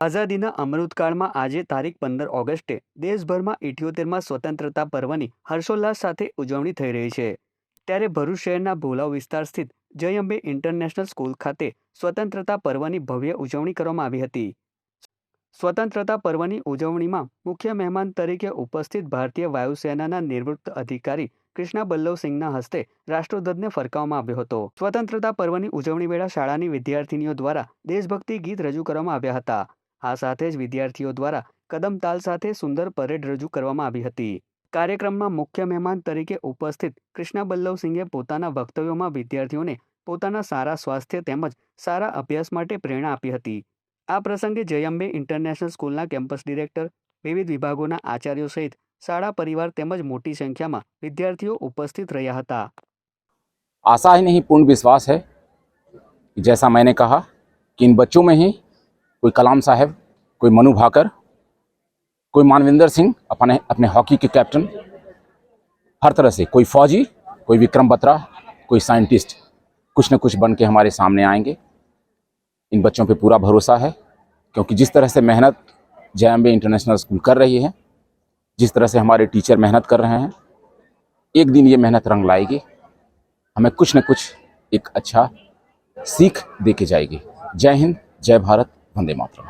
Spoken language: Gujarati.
આઝાદીના અમૃતકાળમાં આજે તારીખ પંદર ઓગસ્ટે દેશભરમાં ઇઠ્યોતેરમાં સ્વતંત્રતા પર્વની હર્ષોલ્લાસ સાથે ઉજવણી થઈ રહી છે. ત્યારે ભરૂચ શહેરના ભોલાવ વિસ્તાર સ્થિત જય અંબે ઇન્ટરનેશનલ સ્કૂલ ખાતે સ્વતંત્રતા પર્વની ભવ્ય ઉજવણી કરવામાં આવી હતી. સ્વતંત્રતા પર્વની ઉજવણીમાં મુખ્ય મહેમાન તરીકે ઉપસ્થિત ભારતીય વાયુસેનાના નિવૃત્ત અધિકારી કૃષ્ણા બલ્લવસિંહના હસ્તે રાષ્ટ્રધ્વજને ફરકાવવામાં આવ્યો હતો. સ્વતંત્રતા પર્વની ઉજવણી વેળા શાળાની વિદ્યાર્થીનીઓ દ્વારા દેશભક્તિ ગીત રજૂ કરવામાં આવ્યા હતા. આ સાથે જ વિદ્યાર્થીઓ દ્વારા કદમ તાલ સાથે સુંદર પરેડ રજૂ કરવામાં આવી હતી કાર્યક્રમમાં મુખ્ય મહેમાન તરીકે ઉપસ્થિત કૃષ્ણા બલ્લવસિંહે પોતાના વક્તવ્યોમાં વિદ્યાર્થીઓને પોતાના સારા સ્વાસ્થ્ય તેમજ સારા અભ્યાસ માટે પ્રેરણા આપી હતી આ પ્રસંગે જયંબે ઇન્ટરનેશનલ સ્કૂલના કેમ્પસ ડિરેક્ટર વિવિધ વિભાગોના આચાર્યો સહિત શાળા પરિવાર તેમજ મોટી સંખ્યામાં વિદ્યાર્થીઓ ઉપસ્થિત રહ્યા હતા आशा ही नहीं पूर्ण विश्वास है कि जैसा मैंने कहा कि इन बच्चों में ही कोई कलाम साहब, कोई मनु भाकर, कोई मानविंदर सिंह, अपने अपने हॉकी के कैप्टन, हर तरह से, कोई फौजी, कोई विक्रम बत्रा, कोई साइंटिस्ट, कुछ न कुछ बन के हमारे सामने आएँगे। इन बच्चों पे पूरा भरोसा है, क्योंकि जिस तरह से मेहनत जे इंटरनेशनल स्कूल कर रही है, जिस तरह से हमारे टीचर मेहनत कर रहे हैं, एक दिन ये मेहनत रंग लाएगी, हमें कुछ न कुछ एक अच्छा सीख दे के जाएगी। जय हिंद, जय भारत। വന്ദേ മാത്രം.